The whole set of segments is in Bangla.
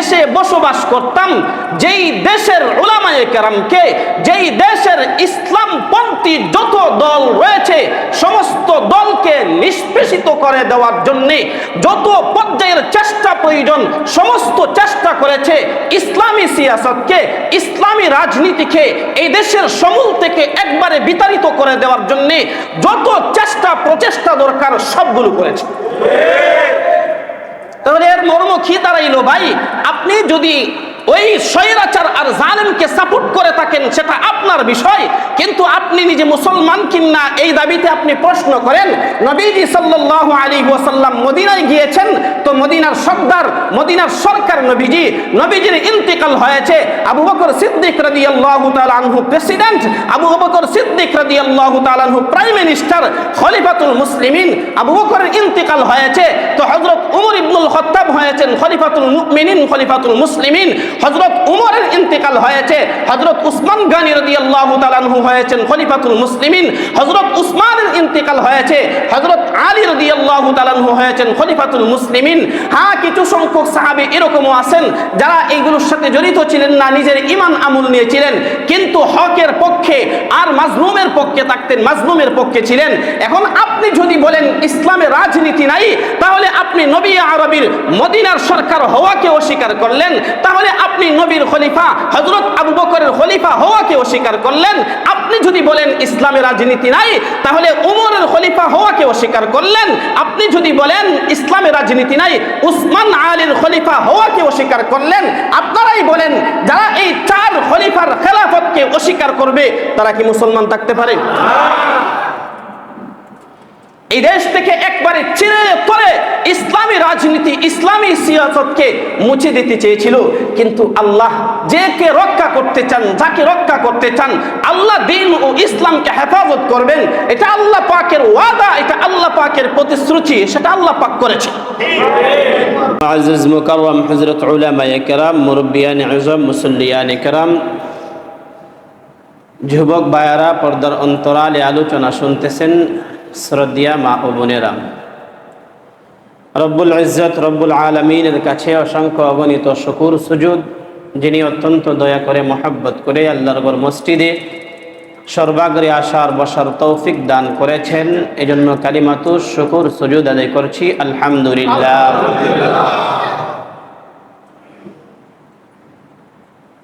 দেশে বসবাস করতাম, যেই দেশের ওলামায়ে কেরামকে, যেই দেশের ইসলামপন্থী যত দল রয়েছে, সমস্ত দলকে নিষ্পেষিত করে দেওয়ার জন্যে যত পর্যায়ের চেষ্টা প্রয়োজন, সমস্ত চেষ্টা করেছে ইসলামী সিয়াসতকে, ইসলামী রাজনীতিকে, এই দেশের সমূল থেকে একবারে বিতাড়িত করে দেওয়ার জন্যে যত চেষ্টা প্রচেষ্টা দরকার সবগুলো করেছে। তাহলে এর মর্ম কি দাঁড়াইলো ভাই? আপনি যদি ওই স্বৈরাচার আর জালেমকে সাপোর্ট করে থাকেন, সেটা আপনার বিষয়। কিন্তু আপনি নিজে মুসলমান কিনা, এই দাবিতে আপনি প্রশ্ন করেন, নবীজি সাল্লাহ আলী ওয়াসাল্লাম মদিনায় গিয়েছেন, তো মদিনার সর্দার, মদিনার সরকার নবীজি, নবীজির ইন্তিকাল হয়েছে। আবু বকর সিদ্দিক রাদিয়াল্লাহু তাআলা আনহু প্রেসিডেন্ট, আবু বকর সিদ্দিক রাদিয়াল্লাহু তাআলা আনহু প্রাইম মিনিস্টার, খলিফাতুল মুসলিমিন। আবু বকরের ইন্তিকাল হয়েছে। তো হযরত উমর ইবনুল খাত্তাব হয়েছেন খলিফাতুল মুমিনিন, খলিফাতুল মুসলিমিন। হযরত উমরের ইন্তিকাল হয়েছে। হযরত উসমান গানী রাদিয়াল্লাহু তাআলা আনহু হয়েছেন খলিফাতুল মুসলিমিন। হযরত উসমানের ইন্তিকাল হয়েছে। হযরত আলী রাদিয়াল্লাহু তাআলা আনহু হয়েছেন খলিফাতুল মুসলিমিন। হ্যাঁ কিছু সংখ্যক সাহাবি এরকমও আছেন যারা এইগুলোর সাথে জড়িত ছিলেন না, নিজের ইমান আমল নিয়েছিলেন, কিন্তু হকের পক্ষে আর মাজলুমের পক্ষে থাকতেন, মাজলুমের পক্ষে ছিলেন। এখন আপনি যদি বলেন, ইসলামে রাজনীতি নাই আপনি নবী আরবির মদিনার সরকার হওয়াকে অস্বীকার করলেন, তাহলে আপনি নবীর খলিফা হজরত আবু বকরের খলিফা হওয়াকে অস্বীকার করলেন। আপনি যদি বলেন ইসলামে রাজনীতি নাই, তাহলে উমরের খলিফা হওয়াকে অস্বীকার করলেন। আপনি যদি বলেন ইসলামে রাজনীতি নাই, উসমান আলীর খলিফা হওয়াকে অস্বীকার করলেন। আপনারাই বলেন, যারা এই চার খলিফার খেলাফতকে অস্বীকার করবে, তারা কি মুসলমান থাকতে পারে? এই দেশ থেকে একবারে চিরে তরে ইসলামী রাজনীতি, ইসলামী সিয়াসতকে মুছে দিতে চেয়েছিল। কিন্তু আল্লাহ যে কে রক্ষা করতে চান, যাকে রক্ষা করতে চান, আল্লাহ দিন ও ইসলামকে হেফাজত করবেন। এটা আল্লাহ পাকের ওয়াদা, এটা আল্লাহ পাকের প্রতিশ্রুতি, সেটা আল্লাহ পাক করেছে। আজিজ মুকাররম হজরত উলামায়ে কেরাম মুরব্বিয়ান আজম মুসল্লিয়ান কেরাম। যুবক বায়ারা পর্দার অন্তরালে আলোচনা শুনতেছেন। শ্রদ্ধিয়া মা ও বোনেরা। রব্বুল ইজ্জত রব্বুল আলমিনের কাছে অসংখ্য অগণিত শুকুর সুজুদ যিনি অত্যন্ত দয়া করে মোহাব্বত করে আল্লাহর মসজিদে সর্বাগ্রে আসার বসার তৌফিক দান করেছেন। এজন্য কালিমাতু শুকুর সুজুদ আদায় করছি। আলহামদুলিল্লাহ।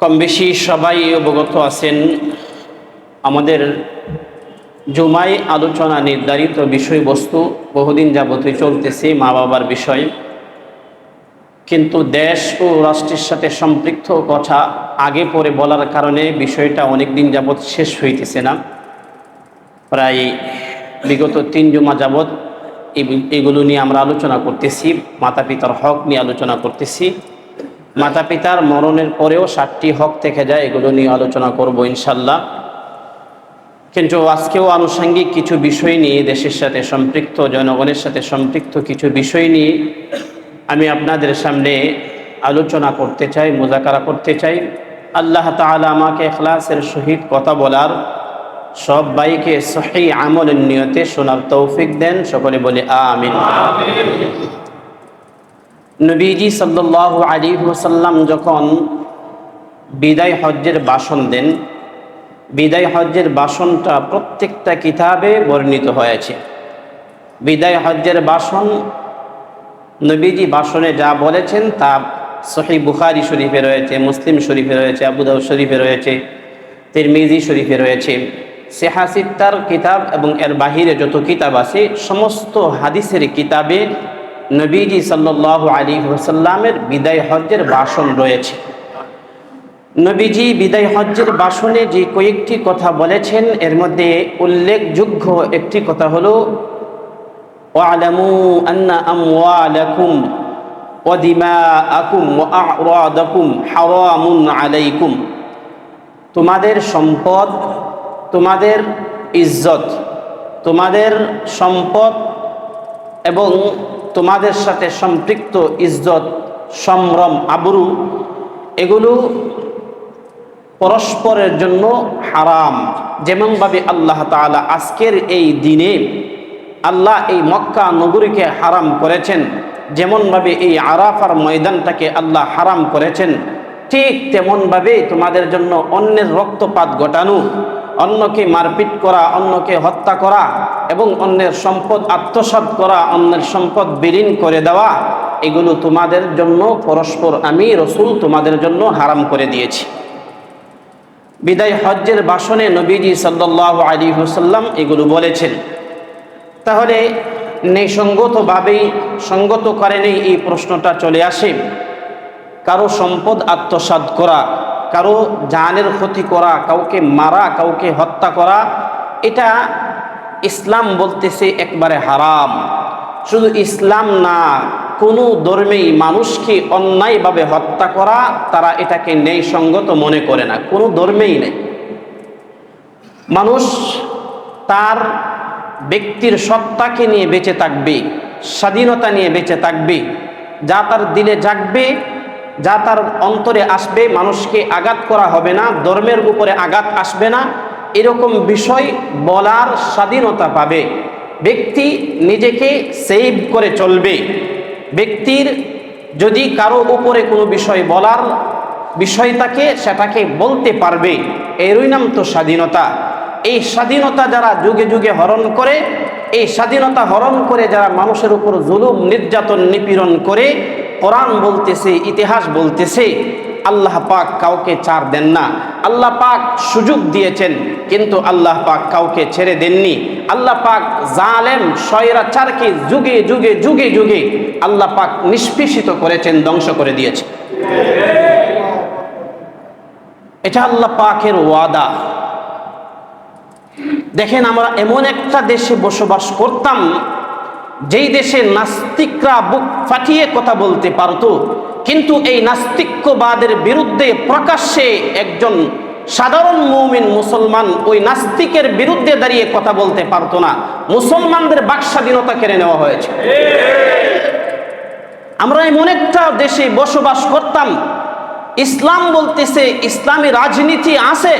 কম বেশি সবাই অবগত আছেন। আমাদের জুমাই আলোচনা নির্ধারিত বিষয়বস্তু বহুদিন যাবতীয় চলতেছে মা বাবার বিষয়। কিন্তু দেশ ও রাষ্ট্রের সাথে সম্পৃক্ত কথা আগে পরে বলার কারণে বিষয়টা অনেক দিন যাবৎ শেষ হইতেছে না। প্রায় বিগত তিন জমা যাবৎ এগুলো নিয়ে আমরা আলোচনা করতেছি মাতা পিতার হক নিয়ে আলোচনা করতেছি। মাতা পিতার মরণের পরেও সাতটি হক থেকে যায় এগুলো নিয়ে আলোচনা করব ইনশাল্লাহ। কিন্তু আজকেও আনুষঙ্গিক কিছু বিষয় নিয়ে দেশের সাথে সম্পৃক্ত, জনগণের সাথে সম্পৃক্ত কিছু বিষয় নিয়ে আমি আপনাদের সামনে আলোচনা করতে চাই, মোজাকারা করতে চাই। আল্লাহ তাআলা আমাকে এখলাসের সহিত কথা বলার সব বাইকে সহি আমলের নিয়তে শোনার তৌফিক দেন। সকলে বলে আমিন। নবীজি সাল্লাহ আলী ওসাল্লাম যখন বিদায় হজ্জের ভাষণ দেন বিদায় হজ্জের বাসনটা প্রত্যেকটা কিতাবে বর্ণিত হয়েছে। বিদায় হজ্জের বাসন, নবীজি ভাষণে যা বলেছেন তা সহি বুখারি শরীফে রয়েছে, মুসলিম শরীফে রয়েছে আবুদাউ শরীফে রয়েছে, তিরমিজি শরীফে রয়েছে। সেহাসিত্তার কিতাব এবং এর বাহিরে যত কিতাব আছে, সমস্ত হাদিসের কিতাবে নবীজি সাল্লাহ আলী ওসাল্লামের বিদায় হজ্জের ভাষণ রয়েছে। নবীজি বিদায় হজ্জের বাসনে যে কয়েকটি কথা বলেছেন, এর মধ্যে উল্লেখযোগ্য একটি কথা হল আন্না ওয়া আলাইকুম। তোমাদের সম্পদ, তোমাদের ইজ্জত, তোমাদের সম্পদ এবং তোমাদের সাথে সম্পৃক্ত ইজ্জত, সম্ভ্রম, আবরু, এগুলো পরস্পরের জন্য হারাম। যেমনভাবে আল্লাহ তাআলা আজকের এই দিনে আল্লাহ এই মক্কা নগরীকে হারাম করেছেন, যেমনভাবে এই আরাফার ময়দানটাকে আল্লাহ হারাম করেছেন, ঠিক তেমনভাবে তোমাদের জন্য অন্যের রক্তপাত ঘটানো, অন্যকে মারপিট করা, অন্যকে হত্যা করা এবং অন্যের সম্পদ আত্মসাৎ করা, অন্যের সম্পদ বিলীন করে দেওয়া, এগুলো তোমাদের জন্য পরস্পর আমি, রসুল তোমাদের জন্য হারাম করে দিয়েছি। বিদায় হজ্জের বাসনে নবীজি সাল্লাহ আলী হুসাল্লাম এগুলো বলেছেন। তাহলে নেসঙ্গতভাবেই সঙ্গত কারণে এই প্রশ্নটা চলে আসে। কারও সম্পদ আত্মসাৎ করা, কারও জানের ক্ষতি করা, কাউকে মারা, কাউকে হত্যা করা, এটা ইসলাম বলতেছে একবারে হারাম। শুধু ইসলাম না কোনো ধর্মেই মানুষকে অন্যায়ভাবে হত্যা করা তারা এটাকে ন্যায়সঙ্গত মনে করে না, কোনো ধর্মেই নেই। মানুষ তার ব্যক্তির সত্তাকে নিয়ে বেঁচে থাকবে, স্বাধীনতা নিয়ে বেঁচে থাকবে, যা তার দিলে জাগবে, যা তার অন্তরে আসবে, মানুষকে আঘাত করা হবে না, ধর্মের উপরে আঘাত আসবে না, এরকম বিষয় বলার স্বাধীনতা পাবে। ব্যক্তি নিজেকে সেভ করে চলবে। ব্যক্তির যদি কারও উপরে কোনো বিষয় বলার বিষয়টাকে সেটাকে বলতে পারবে। এরই নাম তো স্বাধীনতা। এই স্বাধীনতা যারা যুগে যুগে হরণ করে, এই স্বাধীনতা হরণ করে যারা মানুষের উপর জুলুম, নির্যাতন, নিপীড়ন করে, কোরআন বলতেছে, ইতিহাস বলতেছে, আল্লাহ পাক কাউকে চার দেন না। আল্লাহ পাক সুযোগ দিয়েছেন, কিন্তু আল্লাহ পাক কাউকে ছেড়ে দেননি। আল্লাহ পাক জালেম স্বৈরাচারকে যুগে যুগে যুগে যুগে আল্লাহ পাক নিষ্পেষিত করেছেন, ধ্বংস করে দিয়েছেন এটা আল্লাহ পাকের ওয়াদা। দেখেন, আমরা এমন একটা দেশে বসবাস করতাম, যেই দেশে নাস্তিকরা বুক ফাটিয়ে কথা বলতে পারতো কিন্তু এই নাস্তিক্যবাদের বিরুদ্ধে প্রকাশ্যে একজন সাধারণ মৌমিন মুসলমান ওই নাস্তিকের বিরুদ্ধে দাঁড়িয়ে কথা বলতে পারতো না। মুসলমানদের বাক স্বাধীনতা কেড়ে নেওয়া হয়েছে। আমরা এমন একটা দেশে বসবাস করতাম, ইসলাম বলতেছে, ইসলামী রাজনীতি আছে,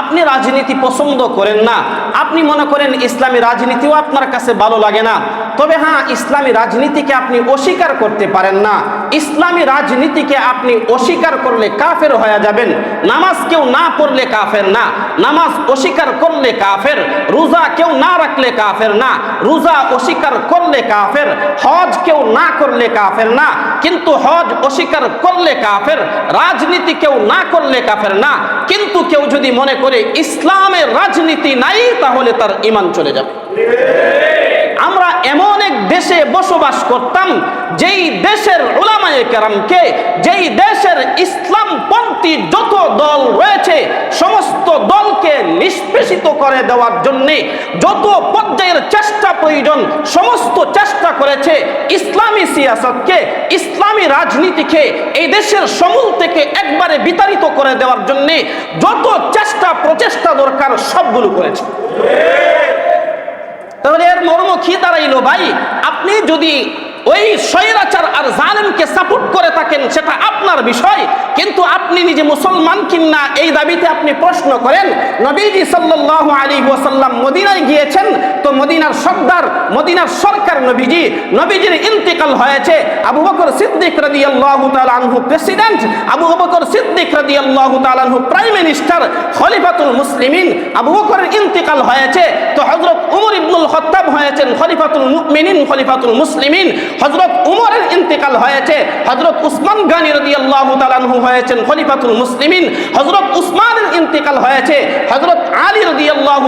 আপনি রাজনীতি পছন্দ করেন না। আপনি মনে করেন ইসলামী রাজনীতিও আপনার কাছে ভালো লাগে না, তবে হ্যাঁ ইসলামী রাজনীতিকে আপনি অস্বীকার করতে পারেন না। ইসলামী রাজনীতিকে আপনি অস্বীকার করলে কাফের হয়ে যাবেন। নামাজ কেউ না পড়লে কাফের না, নামাজ অস্বীকার করলে কাফের, রোজা কেউ না রাখলে কাফের না, রোজা অস্বীকার করলে কাফের, হজ কেউ না করলে কাফের না, কিন্তু হজ অস্বীকার করলে কাফের, রাজনীতি কেউ না করলে কাফের না, কিন্তু কেউ যদি মনে করে ইসলামের রাজনীতি নাই তাহলে তার ইমান চলে যাবে। দেশে বসবাস করতাম, যেই দেশের ওলামায়ে কেরামকে, যেই দেশের ইসলামপন্থী যত দল রয়েছে, সমস্ত দলকে নিষ্পেষিত করে দেওয়ার জন্যে যত পর্যায়ের চেষ্টা প্রয়োজন, সমস্ত চেষ্টা করেছে ইসলামী সিয়াসতকে, ইসলামী রাজনীতিকে, এই দেশের সমূল থেকে একবারে বিতাড়িত করে দেওয়ার জন্যে যত চেষ্টা প্রচেষ্টা দরকার সবগুলো করেছে। তাহলে এর মর্ম কি দাঁড়াইলো ভাই? আপনি যদি ওই স্বৈরাচার আর জালেমকে সাপোর্ট করে থাকেন, সেটা আপনার বিষয়। কিন্তু আপনি নিজে মুসলমান কিনা, এই দাবিতে আপনি প্রশ্ন করেন, নবীজি সাল্লাল্লাহু আলাইহি ওয়াসাল্লাম মদিনায় গিয়েছেন, তো মদিনার সর্দার, মদিনার সরকার নবীজি, নবীজির ইন্তেকাল হয়েছে। আবু বকর সিদ্দিক রাদিয়াল্লাহু তাআলা আনহু প্রেসিডেন্ট, আবু বকর সিদ্দিক রাদিয়াল্লাহু তাআলা আনহু প্রাইম মিনিস্টার, খলিফাতুল মুসলিমিন। আবু বকরের ইন্তেকাল হয়েছে, তো হযরত উমর ইবনুল খাত্তাব হয়েছেন খলিফাতুল মুমিনিন, খলিফাতুল মুসলিমিন। হযরত উমরের ইন্তেকাল হয়েছে। হজরত উসমান গানী তাআলা আনহু হয়েছেন খলিফাতুল মুসলিমিন। হযরত উসমানের ইন্তেকাল হয়েছে। হজরত আলী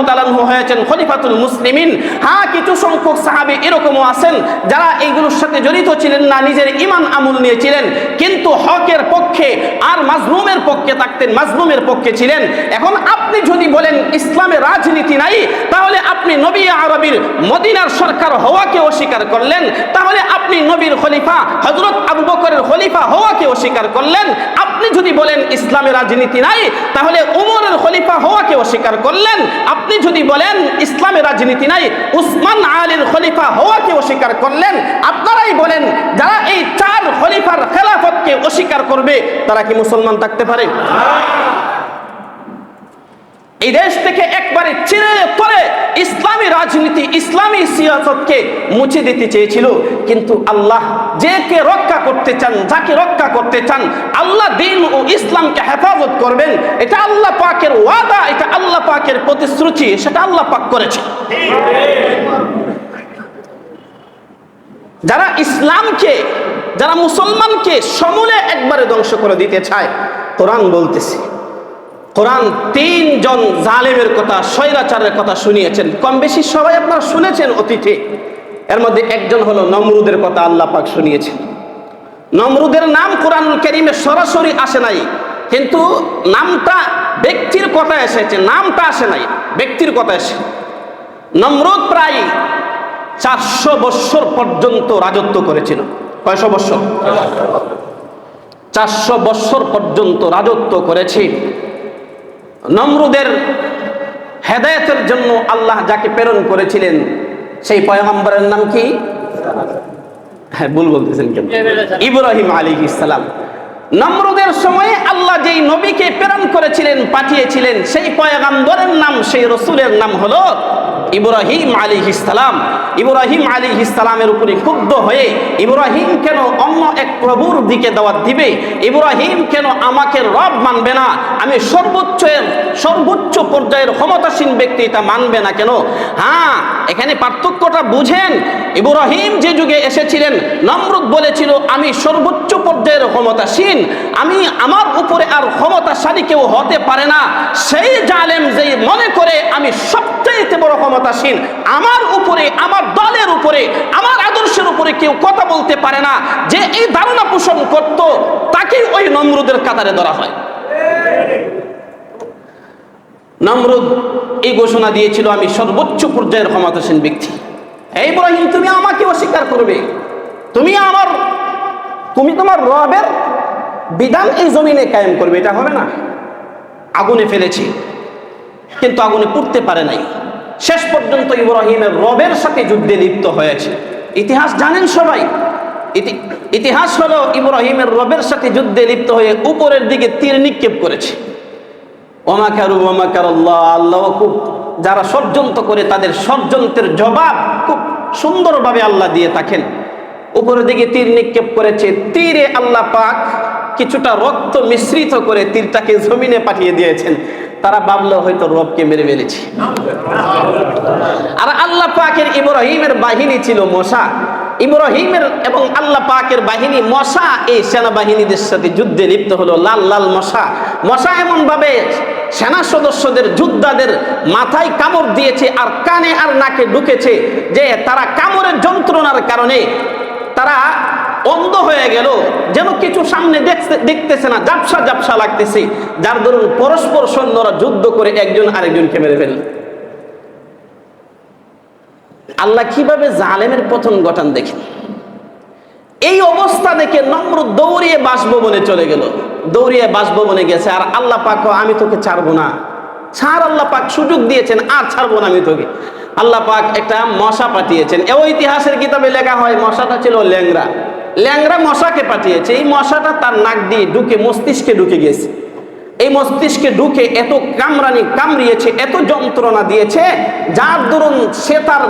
তাআলা আনহু হয়েছেন খলিফাতুল মুসলিমিন। হ্যাঁ কিছু সংখ্যক সাহাবী এরকমও আছেন যারা এইগুলোর সাথে জড়িত ছিলেন না, নিজের ইমান আমল নিয়েছিলেন। কিন্তু হকের পক্ষে আর মাজলুমের পক্ষে থাকতেন, মাজলুমের পক্ষে ছিলেন। এখন আপনি যদি বলেন ইসলামে রাজনীতি নাই, তাহলে আপনি নবী আরবির মদিনার সরকার হওয়াকে অস্বীকার করলেন। তাহলে আপনি নবীর খলিফা হজরত আবু বকরের খলিফা হওয়াকে অস্বীকার করলেন। আপনি যদি বলেন ইসলামে রাজনীতি নাই, তাহলে উমরের খলিফা হওয়াকে অস্বীকার করলেন। আপনি যদি বলেন ইসলামে রাজনীতি নাই, উসমান আলীর খলিফা হওয়াকে অস্বীকার করলেন। আপনারাই বলেন, যারা এই চার খলিফার খেলাফতকে অস্বীকার করবে, তারা কি মুসলমান থাকতে পারে? এই দেশ থেকে একবারে চিরে তরে ইসলামী রাজনীতি, ইসলামী সিয়াসতকে মুছে দিতে চেয়েছিল। কিন্তু আল্লাহ যে কে রক্ষা করতে চান, যাকে রক্ষা করতে চান, আল্লাহ দিন ও ইসলামকে হেফাজত করবেন। এটা আল্লাহ পাকের ওয়াদা, এটা আল্লাহ পাকের প্রতিশ্রুতি, সেটা আল্লাহ পাক করেছে। যারা ইসলামকে, যারা মুসলমানকে সমূলে একবারে ধ্বংস করে দিতে চায়, কোরআন বলতেছে কোরআন তিনজন জালেমের কথা, স্বৈরাচারের কথা শুনিয়েছেন। কম বেশি সবাই আপনারা শুনেছেন অতীতে। এর মধ্যে একজন হলো নমরুদের কথা আল্লাহ পাক শুনিয়েছেন। নমরুদের নাম কোরআন করিমে সরাসরি আসে নাই, কিন্তু নামটা ব্যক্তির কথা এসেছে, নামটা আসে নাই, ব্যক্তির কথা এসে নমরুদ প্রায় চারশো বৎসর পর্যন্ত রাজত্ব করেছিল। কয়শো বৎসর? চারশো বৎসর পর্যন্ত রাজত্ব করেছে। নমরুদের হেদায়তের জন্য আল্লাহ যাকে প্রেরণ করেছিলেন সেই পয়গম্বরের নাম কি? হ্যাঁ ভুল বলতেছেন কেন ইব্রাহিম আলী ইসলাম নমরুদের সময়ে আল্লাহ যেই নবীকে প্রেরণ করেছিলেন, পাঠিয়েছিলেন, সেই পয়গাম্বরের নাম, সেই রসুলের নাম হলো ইব্রাহিম আলী ইসলাম ইব্রাহিম আলী ইসলামের উপরে ক্ষুব্ধ হয়ে, ইব্রাহিম, কেন অন্য এক প্রভুর দিকে দাওয়াত দিবে? ইব্রাহিম, কেন আমাকে রব মানবে না? আমি সর্বোচ্চ সর্বোচ্চ পর্যায়ের ক্ষমতাসীন ব্যক্তি এটা মানবে না কেন? হ্যাঁ এখানে পার্থক্যটা বুঝেন। ইব্রাহিম যে যুগে এসেছিলেন, নমরুদ বলেছিল, আমি সর্বোচ্চ পর্যায়ের ক্ষমতাসীন আমি আমার উপরে আর ক্ষমতাশালী কেউ হতে পারে না। সেই জালেম যেই মনে করে আমি সবচেয়ে বড় ক্ষমতাসীন আমার উপরে, আমার দলের উপরে, আমার আদর্শের উপরে কেউ কথা বলতে পারে না। যে এই ধারণা পোষণ করত, তাকেই ওই নমরুদের কাতারে ধরা হয়। নমরুদ এই ঘোষণা দিয়েছিল, আমি সর্বোচ্চ পর্যায়ের ক্ষমতাসীন ব্যক্তি। এই ইব্রাহিম, তুমি আমাকে অস্বীকার করবে। তুমি আমার, তুমি তোমার রবের বিধান এই জমিনে কায়েম করবে, এটা হবে না। আগুনে ফেলেছি, কিন্তু আগুনে পুড়তে পারে নাই। শেষ পর্যন্ত ইব্রাহিমের রবের সাথে যুদ্ধে লিপ্ত হয়েছে। ইতিহাস জানেন সবাই ইতিহাস হলো ইব্রাহিমের রবের সাথে যুদ্ধে লিপ্ত হয়ে উপরের দিকে তীর নিক্ষেপ করেছে। ওমাকারু ওমাকার আল্লাহ আল্লাহ খুব, যারা ষড়যন্ত্র করে তাদের ষড়যন্ত্রের জবাব খুব সুন্দরভাবে আল্লাহ দিয়ে থাকেন। উপরের দিকে তীর নিক্ষেপ করেছে, তীরে আল্লাহ পাক কিছুটা রক্ত মিশ্রিত করে তীরটাকে জমিনে পাঠিয়ে দিয়েছেন। তারা ভাবলো, হয়তো রবকে মেরে ফেলেছে। আর আল্লাহ পাকের ইব্রাহিমের বাহিনী ছিল মশা। ইব্রাহিমের এবং আল্লাহ পাকের বাহিনী মশা। এই সেনাবাহিনীদের সাথে যুদ্ধে লিপ্ত হলো লাল লাল মশা। মশা এমন ভাবে সেনা সদস্যদের, যোদ্ধাদের মাথায় কামড় দিয়েছে আর কানে আর নাকে ঢুকেছে যে তারা কামড়ের যন্ত্রণার কারণে তারা অন্ধ হয়ে গেল, যেন কিছু সামনে দেখতে, দেখতেছে না জাপসা জাপসা লাগতেছে। যার দরুন পরস্পর সৈন্যরা যুদ্ধ করে একজন আরেকজনকে মেরে ফেলল। আল্লাহ কীভাবে জালেমের পতন ঘটান দেখেন? এই অবস্থা দেখে নম্র দৌড়িয়ে বাসভবনে চলে গেল। দৌড়িয়ে বাসভবনে গেছে, আর আল্লাহ পাক, আমি তোকে ছাড়বো না। ছাড় আল্লাহ পাক, সুযোগ দিয়েছেন, আর ছাড়বো না আমি তোকে। আল্লাহ পাক একটা মশা পাঠিয়েছেন। এও ইতিহাসের কিতাবে লেখা হয়, মশাটা ছিল ল্যাংরা ল্যাংরা মশাকে পাঠিয়েছে। এই মশাটা তার নাক দিয়ে ঢুকে, মস্তিষ্কে ঢুকে গেছে। এই মস্তিষ্কে ঢুকে এত কামরানি কামড়িয়েছে, এত যন্ত্রণা দিয়েছে, যার দরুন সে তার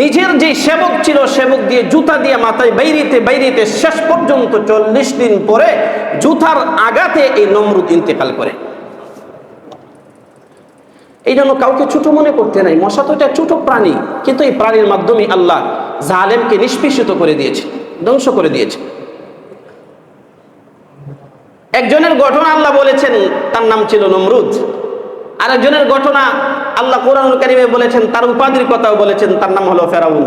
নিজের যে সেবক ছিল, সেবক দিয়ে জুতা দিয়ে মাথায় বাইরিতে বাইরিতে শেষ পর্যন্ত চল্লিশ দিন পরে জুতার আঘাতে এই নমরুদ ইন্তেকাল করে। এই জন্য কাউকে ছোট মনে করতে নাই। মশা তো এটা ছোট প্রাণী, কিন্তু এই প্রাণীর মাধ্যমে আল্লাহ জালেমকে নিষ্পেষিত করে দিয়েছে, ধ্বংস করে দিয়েছে। একজনের ঘটনা আল্লাহ বলেছেন, তার নাম ছিল নমরুদ। আর একজনের ঘটনা আল্লাহ কোরআন কারিমে বলেছেন, তার উপাধির কথাও বলেছেন, তার নাম হলো ফেরাউন।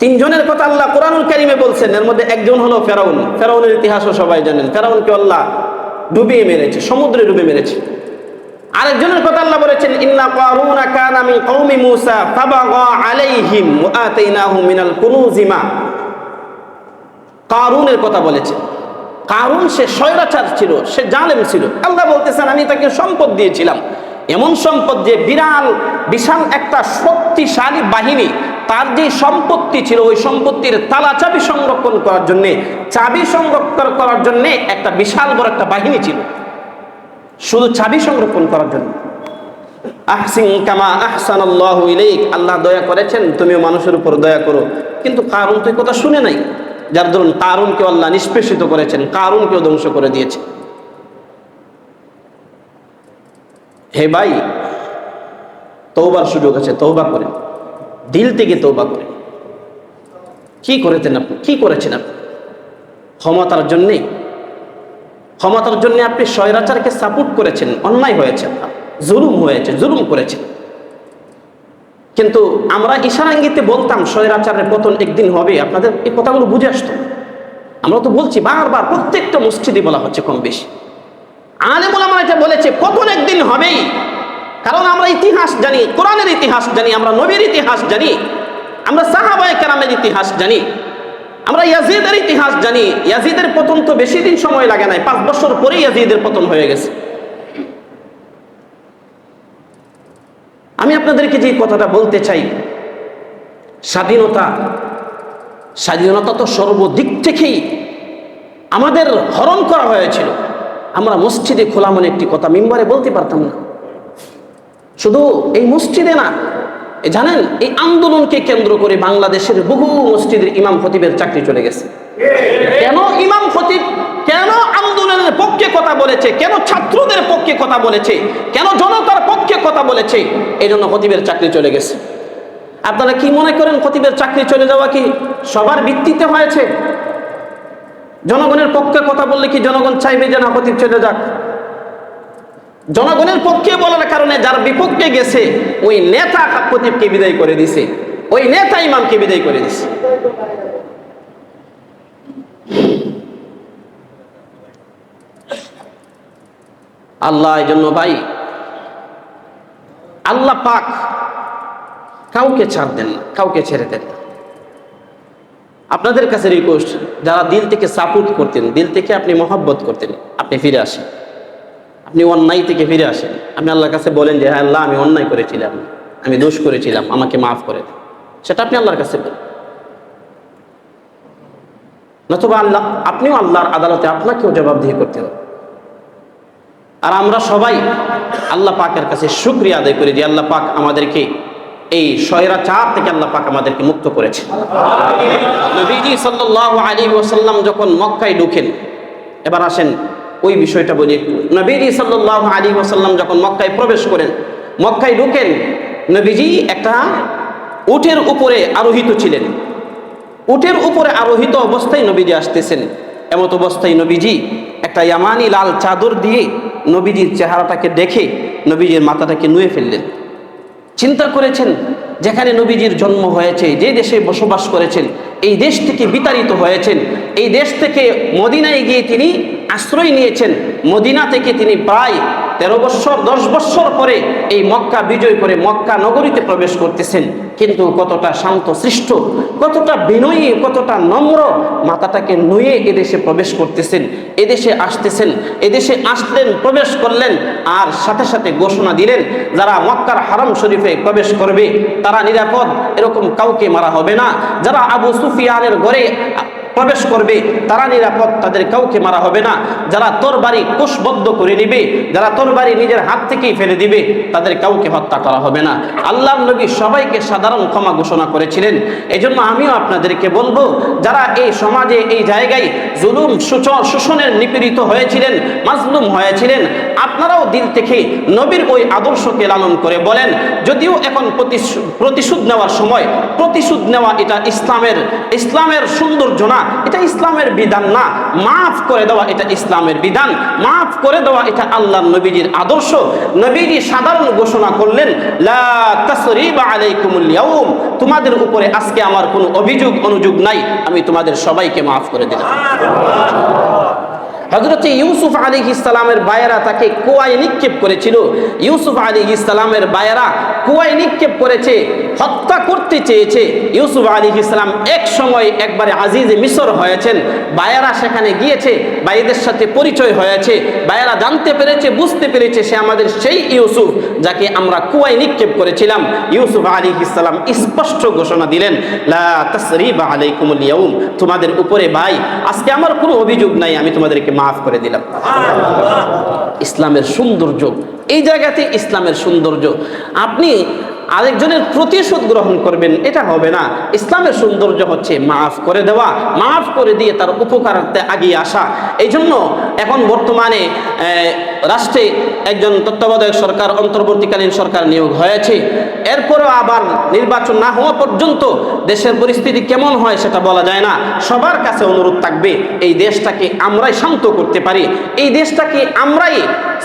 তিনজনের কথা আল্লাহ কোরআনুল কারিমে বলছেন, এর মধ্যে একজন হলো ফেরাউন। ফেরাউনের ইতিহাসও সবাই জানেন। ফেরাউনকে আল্লাহ ডুবিয়ে মেরেছে, সমুদ্রে ডুবে মেরেছে। আরেকজনের কথা আল্লাহ বলেছেন, ইন্না কারুনা কানা মিন কওমি মূসা ফাবাগা আলাইহিম ওয়া আতাইনাহু মিনাল কুনুজি মা। কারুনের কথা বলেছেন। কারুন সে স্বৈরাচার ছিল, সে জালেম ছিল। আল্লাহ বলতেছেন, আমি তাকে সম্পদ দিয়েছিলাম। এমন সম্পদ যে বিরাল, বিশাল একটা শক্তিশালী বাহিনী, তার যে সম্পত্তি ছিল, ওই সম্পত্তির তালা চাবি সংরক্ষণ করার জন্যে, চাবি সংরক্ষণ করার জন্যে একটা বিশাল বড় একটা বাহিনী ছিল। শুধু চাবি সংরক্ষণ করার জন্য। আহসিন কামা আহসান আল্লাহ ইলাইক। আল্লাহ দয়া করেছেন, তুমিও মানুষের উপর দয়া করো। কিন্তু কারণ তুই কথা শুনে নাই। যার ধরুন কারুনকে আল্লাহ নিষ্পেষিত করেছেন, কারুনকেও ধ্বংস করে দিয়েছে। হে ভাই তৌবার সুযোগ আছে তৌবা করেন। দিল থেকে তৌবা করেন। কি করেছেন আপনি? কি করেছেন আপনি? ক্ষমতার জন্যে ক্ষমতার জন্য আপনি স্বৈরাচারকে সাপোর্ট করেছেন, অন্যায় হয়েছে আপনার জুলুম হয়েছে, জুলুম করেছেন। কিন্তু আমরা ইশারাঙ্গিতে বলতাম, স্বৈরাচারের পতন একদিন হবে। আপনাদের এই কথাগুলো বুঝে আসতো। আমরা তো বলছি, বারবার প্রত্যেকটা মসজিদে বলা হচ্ছে কম বেশি। আলেমুল আমার এটা বলেছে পতন একদিন হবেই? কারণ আমরা ইতিহাস জানি, কোরআনের ইতিহাস জানি, আমরা নবীর ইতিহাস জানি, আমরা সাহাবায়ে কেরামের ইতিহাস জানি। আমরা ইয়াজিদের ইতিহাস জানি। ইয়াজিদের পতন তো বেশি দিন সময় লাগে নাই। পাঁচ বছর পরেই ইয়াজিদের পতন হয়ে গেছে। আমি আপনাদেরকে যে কথাটা বলতে চাই, স্বাধীনতা স্বাধীনতা তো সর্বদিক থেকেই আমাদের হরণ করা হয়েছিল। আমরা মসজিদে খোলা মনে একটি কথা, মেম্বারে বলতে পারতাম না। শুধু এই মসজিদে না জানেন, এই আন্দোলনকে কেন্দ্র করে বাংলাদেশের বহু মসজিদের ইমাম খতিবের চাকরি চলে গেছে। কেন ইমাম খতিব, কেন আন্দোলনের পক্ষে কথা বলেছে, কেন ছাত্রদের পক্ষে কথা বলেছে, কেন জনতার পক্ষে কথা বলেছে, এই জন্য খতিবের চাকরি চলে গেছে। আপনারা কি মনে করেন খতিবের চাকরি চলে যাওয়া কি সবার ভিত্তিতে হয়েছে? জনগণের পক্ষে কথা বললে কি জনগণ চাইবে যে না খতিব চলে যাক? জনগণের পক্ষে বলার কারণে যার বিপক্ষে গেছে, ওই নেতা খতিবকে বিদায় করে দিছে। ওই নেতা ইমামকে বিদায় করে দিছে। আল্লাহ এই জন্য ভাই, আল্লাহ পাক কাউকে ছাড় দেন না, কাউকে ছেড়ে দেন না। আপনাদের কাছে রিকোয়েস্ট যারা দিল থেকে সাপোর্ট করতেন, দিল থেকে আপনি মহব্বত করতেন, আপনি ফিরে আসেন। আপনি অন্যায় থেকে ফিরে আসেন। আপনি আল্লাহর কাছে বলেন যে হ্যাঁ আল্লাহ, আমি অন্যায় করেছিলাম। আমি দোষ করেছিলাম, আমাকে মাফ করে সেটা আপনি আল্লাহর কাছে বলেন। নতুবা আল্লাহ, আপনিও আল্লাহর আদালতে আপনাকেও জবাবদিহি করতে হবে। আর আমরা সবাই আল্লাহ পাকের কাছে শুক্রিয়া আদায় করি যে, আল্লাহ পাক আমাদেরকে এই স্বৈরাচার থেকে আল্লাহ পাক আমাদেরকে মুক্ত করেছে নবীজি সাল্লাল্লাহু আলাইহি ওয়াসাল্লাম যখন মক্কায় ঢুকেন, এবার আসেন ওই বিষয়টা বলি। একটু নবীজি সাল্লাল্লাহু আলাইহি ওয়াসাল্লাম যখন মক্কায় প্রবেশ করেন, মক্কায় ঢুকেন, নবীজি একটা উটের উপরে আরোহিত ছিলেন। উটের উপরে আরোহিত অবস্থায় নবীজি আসতেছেন। এমত অবস্থায় নবীজি একটা ইয়ামানি লাল চাদর দিয়ে নবীজির চেহারাটাকে দেখে নবীজির মাথাটাকে নুয়ে ফেললেন। চিন্তা করেছেন, যেখানে নবীজির জন্ম হয়েছে, যে দেশে বসবাস করেছেন এই দেশ থেকে বিতাড়িত হয়েছেন। এই দেশ থেকে মদিনায় গিয়ে তিনি আশ্রয় নিয়েছেন। মদিনা থেকে তিনি প্রায় তেরো বৎসর দশ বৎসর পরে এই মক্কা বিজয় করে মক্কা নগরীতে প্রবেশ করতেছেন। কিন্তু কতটা শান্ত সৃষ্ট, কতটা বিনয়ী, কতটা নম্র মাথাটাকে নুয়ে এদেশে প্রবেশ করতেছেন, এদেশে আসতেছেন, এদেশে আসলেন, প্রবেশ করলেন, আর সাথে সাথে ঘোষণা দিলেন, যারা মক্কার হারাম শরীফে প্রবেশ করবে, তারা নিরাপদ, এরকম কাউকে মারা হবে না। যারা আবু সুফিয়ানের ঘরে প্রবেশ করবে, তারা নিরাপদ, তাদের কাউকে মারা হবে না। যারা তোর বাড়ি কোষবদ্ধ করে নিবে, যারা তোর বাড়ি নিজের হাত থেকেই ফেলে দিবে, তাদের কাউকে হত্যা করা হবে না। আল্লাহ নবী সবাইকে সাধারণ ক্ষমা ঘোষণা করেছিলেন। এই জন্য আমিও আপনাদেরকে বলব, যারা এই সমাজে, এই জায়গায় জুলুম শোষণ শোষণের নিপীড়িত হয়েছিলেন, মাজলুম হয়েছিলেন, আপনারাও দিল থেকে নবীর ওই আদর্শকে লালন করে বলেন, যদিও এখন প্রতিশো- প্রতিশোধ নেওয়ার সময়, প্রতিশোধ নেওয়া এটা ইসলামের ইসলামের সৌন্দর্য না এটা ইসলামের বিধান না। মাফ করে দেওয়া এটা ইসলামের বিধান। মাফ করে দেওয়া এটা আল্লাহ নবীজির আদর্শ। নবীজি সাধারণ ঘোষণা করলেন তোমাদের উপরে আজকে আমার কোনো অভিযোগ, অনুযোগ নাই। আমি তোমাদের সবাইকে মাফ করে দিলাম। হজরত ইউসুফ আলী ইসলামের বায়েরা তাকে কুয়ায় নিক্ষেপ করেছিল। ইউসুফ আলী ইসলামের বায়েরা কুয়ায় নিক্ষেপ করেছে, হত্যা করতে চেয়েছে। ইউসুফ আলী ইসলাম এক সময় একবারে আজিজে মিশর হয়েছেন। বায়েরা সেখানে গিয়েছে বাইদের সাথে পরিচয় হয়েছে। বায়েরা জানতে পেরেছে, বুঝতে পেরেছে সে আমাদের সেই ইউসুফ যাকে আমরা কুয়ায় নিক্ষেপ করেছিলাম। ইউসুফ আলী ইসলাম স্পষ্ট ঘোষণা দিলেন, লা তাসরিবা তোমাদের উপরে ভাই, আজকে আমার কোনো অভিযোগ নাই, আমি তোমাদেরকে মাফ করে দিলাম। ইসলামের সৌন্দর্য এই জায়গাতে ইসলামের সৌন্দর্য। আপনি আরেকজনের প্রতিশোধ গ্রহণ করবেন, এটা হবে না। ইসলামের সৌন্দর্য হচ্ছে মাফ করে দেওয়া, মাফ করে দিয়ে তার উপকারার্থে আগিয়ে আসা। এই জন্য এখন বর্তমানে রাষ্ট্রে একজন তত্ত্বাবধায়ক সরকার, অন্তর্বর্তীকালীন সরকার নিয়োগ হয়েছে। এরপরেও আবার নির্বাচন না হওয়া পর্যন্ত দেশের পরিস্থিতি কেমন হয় সেটা বলা যায় না। সবার কাছে অনুরোধ থাকবে, এই দেশটাকে আমরাই শান্ত করতে পারি। এই দেশটাকে আমরাই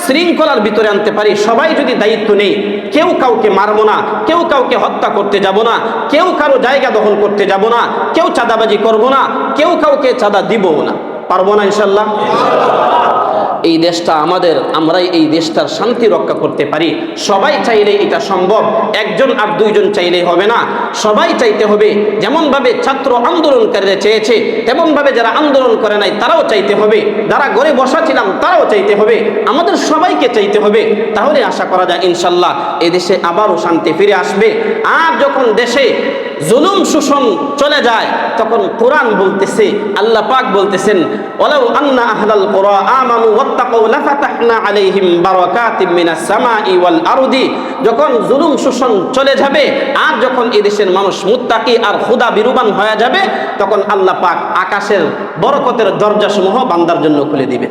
শৃঙ্খলার ভিতরে আনতে পারি। সবাই যদি দায়িত্ব নেই কেউ কাউকে মারবো না। কেউ কাউকে হত্যা করতে যাব না, কেউ কারও জায়গা দখল করতে যাব না, কেউ চাঁদাবাজি করব না, কেউ কাউকে চাঁদা দিবও না। পারব না ইনশাল্লাহ? এই দেশটা আমাদের, আমরাই এই দেশটার শান্তি রক্ষা করতে পারি। সবাই চাইলে এটা সম্ভব, একজন আর দুইজন চাইলেই হবে না। সবাই চাইতে হবে, যেমনভাবে ছাত্র আন্দোলনকারীরা চেয়েছে, তেমনভাবে যারা আন্দোলন করে নাই, তারাও চাইতে হবে। যারা ঘরে বসা ছিলাম, তারাও চাইতে হবে। আমাদের সবাইকে চাইতে হবে। তাহলে আশা করা যায়, ইনশাল্লাহ এ দেশে আবারও শান্তি ফিরে আসবে। আর যখন দেশে জুলুম শোষণ চলে যায়, তখন কোরআন বলতেছে, আল্লাহ পাক বলতেছেন, ওয়ালাউ আন্না আহলাল কুরা আমানু ওয়াত্তাকাউ লাফাতাহনা আলাইহিম বারাকাতিম মিনাস সামাই ওয়াল আরদি। যখন জুলুম শোষণ চলে যাবে, আর যখন এই দেশের মানুষ মুত্তাকি আর খুদা বিরুবান হয়ে যাবে, তখন আল্লাহ পাক আকাশের বরকতের দরজাসমূহ বান্দার জন্য খুলে দিবে।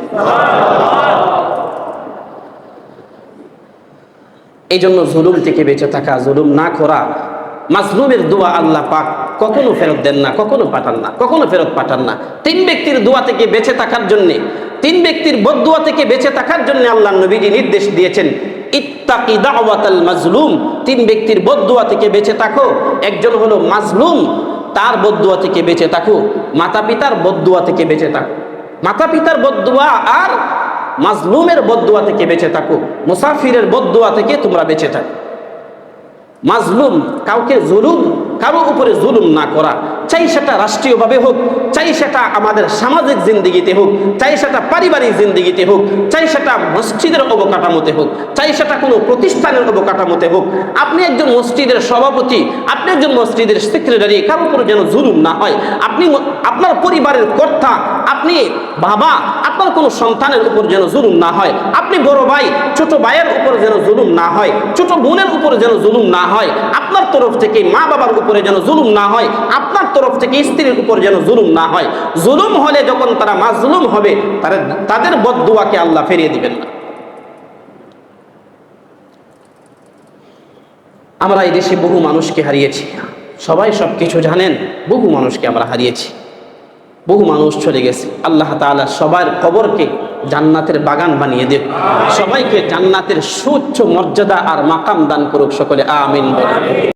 এই জন্য জুলুম থেকে বেঁচে থাকা, জুলুম না করা মাজলুমের দোয়া আল্লাহ পাক কখনো ফেরত দেন না, কখনো পাঠান না, কখনো ফেরত পাঠান না। তিন ব্যক্তির দোয়া থেকে বেঁচে থাকার জন্যে, তিন ব্যক্তির বদুয়া থেকে বেঁচে থাকার জন্য আল্লাহ নবীজি নির্দেশ দিয়েছেন, ইত্তাকি দাওয়াতাল মাজলুম। তিন ব্যক্তির বদুয়া থেকে বেঁচে থাকো, একজন হলো মাজলুম, তার বদুয়া থেকে বেঁচে থাকো মাতা পিতার বদুয়া থেকে বেঁচে থাকো। মাতা পিতার বদুয়া আর মাজলুমের বদুয়া থেকে বেঁচে থাকো, মুসাফিরের বদুয়া থেকে তোমরা বেঁচে থাকো। মাজলুম কাউকে জুলুম কারও উপরে জুলুম না করা। চাই সেটা রাষ্ট্রীয়ভাবে হোক, চাই সেটা আমাদের সামাজিক জিন্দিগিতে হোক, চাই সেটা পারিবারিক জিন্দিগিতে হোক, চাই সেটা মসজিদের অবকাঠামোতে হোক, চাই সেটা কোনো প্রতিষ্ঠানের অবকাঠামোতে হোক, আপনি একজন মসজিদের সভাপতি, আপনি একজন মসজিদের সেক্রেটারি কারও উপরে যেন জুলুম না হয়, আপনি আপনার পরিবারের কর্তা, আপনি বাবা, আপনার কোনো সন্তানের উপর যেন জুলুম না হয়, আপনি বড় ভাই, ছোট ভাইয়ের উপর যেন জুলুম না হয়, ছোট বোনের উপর যেন জুলুম না হয়, আপনার তরফ থেকে মা বাবার উপরে যেন জুলুম না হয়, আপনার তরফ থেকে স্ত্রীর উপর যেন জুলুম না হয়। জুলুম হলে যখন তারা মাজলুম হবে, তারা তাদের বদুয়াকে আল্লাহ ফিরিয়ে দিবেন না। আমরা এই দেশে বহু মানুষকে হারিয়েছি। সবাই সব কিছু জানেন, বহু মানুষকে আমরা হারিয়েছি। বহু মানুষ চলে গেছে। আল্লাহ তাআলা সবার কবরকে জান্নাতের বাগান বানিয়ে দেব সবাইকে জান্নাতের সুচ্চ মর্যাদা আর মাকাম দান করুক সকলে, আমিন বলে